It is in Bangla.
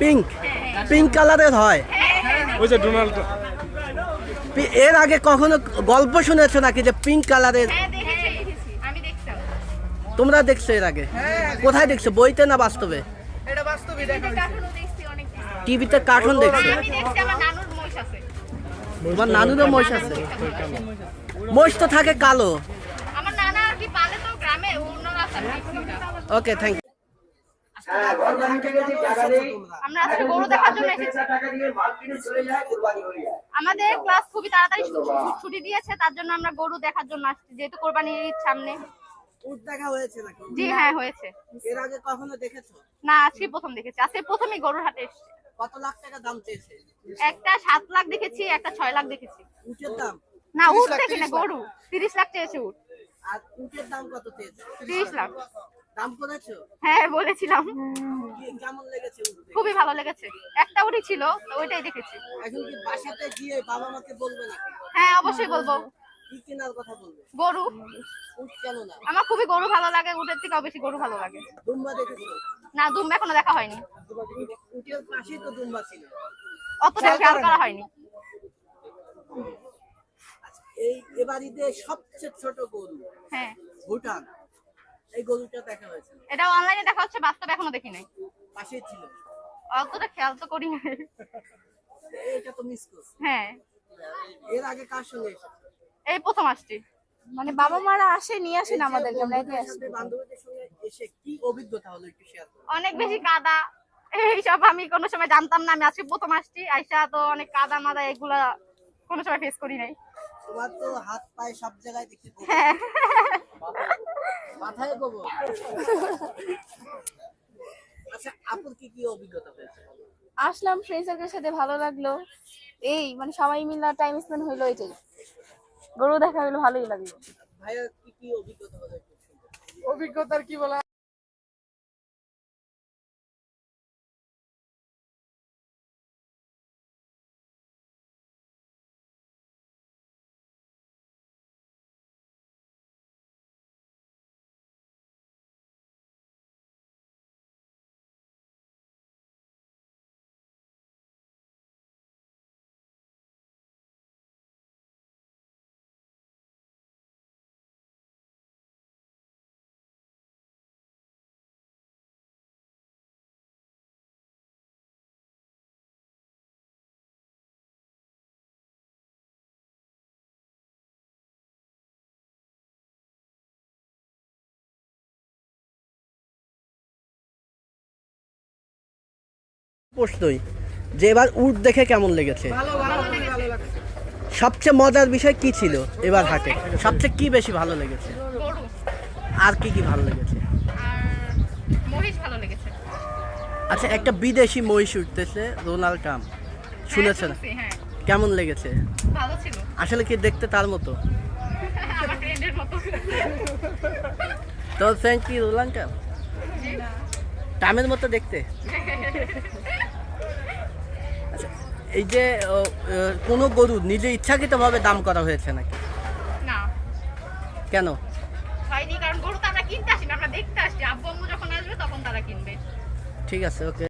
পিঙ্ক পিঙ্ক পিঙ্ক কালারের হয়। ওই যে ডোনাল্ড এর আগে কখনো গল্প শুনেছো নাকি যে পিঙ্ক কালারের হ্যাঁ দেখেছি আমি দেখতাম। তোমরা দেখছ এর আগে? কোথায় দেখছ? বইতে না বাস্তবে। টিভিতে কার্টুন দেখছ তোমার নানুরও মহিষ আছে। মহিষ তো থাকে কালো আমার নানা আর কি পালে তো গ্রামে অন্যরা আছে আমি দেখছি ওটা। ওকে থ্যাংক আমরা আজকে গরু দেখার জন্য এসেছি। আমাদের ক্লাস খুবই তাড়াতাড়ি ছুটি- দিয়েছে তার জন্য আমরা গরু দেখার জন্য আসছি যেহেতু কোরবানির ঈদ সামনে দেখা হয়েছে নাকি? জি হ্যাঁ হয়েছে। এর আগে কখনো দেখেছ? না আজকে প্রথম দেখেছি। আজকে প্রথমই গরুর হাটে এসেছি। কত লাখ টাকা দাম চেয়েছে? একটা সাত লাখ দেখেছি একটা ছয় লাখ দেখেছি। উটের দাম? না উঠ দেখি না গরু। তিরিশ লাখ চেয়েছে উঠ আর উটের দাম কত তিরিশ লাখ। দাম করেছ? হ্যাঁ বলেছিলাম। কেমন লেগেছে খুবই ভালো লেগেছে। একটা উঠি ছিল তো ওইটাই দেখেছি। এখন কি বাসাতে গিয়ে বাবা মাকে বলবে নাকি? হ্যাঁ অবশ্যই বলব। কেনার কথা বলবে? গরু। কেন না? আমার খুবই গরু ভালো লাগে উটের থেকেও বেশি গরু ভালো লাগে। দুম্বা দেখেছ? না দুম এখনও দেখা হয়নি। উটের পাশেই তো দুম্বা ছিল। অতটা খেয়াল করা হয়নি। এই ঈদে সবচেয়ে ছোট গরু হ্যাঁ। ভুটান। এই গরুটা দেখা হয়েছে। এটা অনলাইনে দেখা হচ্ছে বাস্তবে এখনও দেখি নাই। পাশেই ছিল। অতটা খেয়াল তো করি নাই। এটা তো মিস করছে। হ্যাঁ। এর আগে কার সঙ্গে এসেছে? এই প্রথম আসছি। মানে বাবা মারা আসে নিয়ে আসেন আমাদেরকে আমরা একাই আসি সাথে বান্ধবীদের সঙ্গে এসে কি অভিজ্ঞতা হলো একটু শেয়ার করো অনেক বেশি কাদা। এইসব আমি কোনো সময় জানতাম না আমি আজকে প্রথম আসছি। আইসা তো অনেক কাদা মাদা এগুলা কোনো সময় ফেস করি নাই। তোমার তো হাত পায়ে সব জায়গায় দেখি হ্যাঁ। মাথায় গোবর আচ্ছা আপুর কি কি অভিজ্ঞতা হয়েছে আসলাম ফ্রেন্ড সাথে ভালো লাগল। এই মানে সবাই মিলে টাইম স্পেন্ড হইল এটাই। গরু দেখা হইল ভালোই লাগল। ভাইয়া কি কি অভিজ্ঞতা হলো অভিজ্ঞতার কি বলা প্রশ্নই। যে এবার উট দেখে কেমন লেগেছে? সবচেয়ে মজার বিষয় কি ছিল এবার হাটে? সবচেয়ে কি বেশি ভালো লেগেছে? আর কি কি ভালো লেগেছে? আচ্ছা একটা বিদেশি মহিষ উঠতেছে ডোনাল্ড ট্রাম্প। শুনেছেন? হ্যাঁ, হ্যাঁ। কেমন লেগেছে? আসলে কি দেখতে তার মতো? আমার ফ্রেন্ডের মতো। তো থ্যাংক ইউ ডোনাল্ড ট্রাম্প। ট্রামের মতো দেখতে? এই যে কোনো গরু নিজে ইচ্ছাকৃতভাবে দাম করা হয়েছে নাকি? না। কেন? হয়নি কারণ গরু তো আমরা কিনতে আসি না আমরা দেখতে আসছি আব্বু আম্মু যখন আসবে তখন তারা কিনবে। ঠিক আছে ওকে।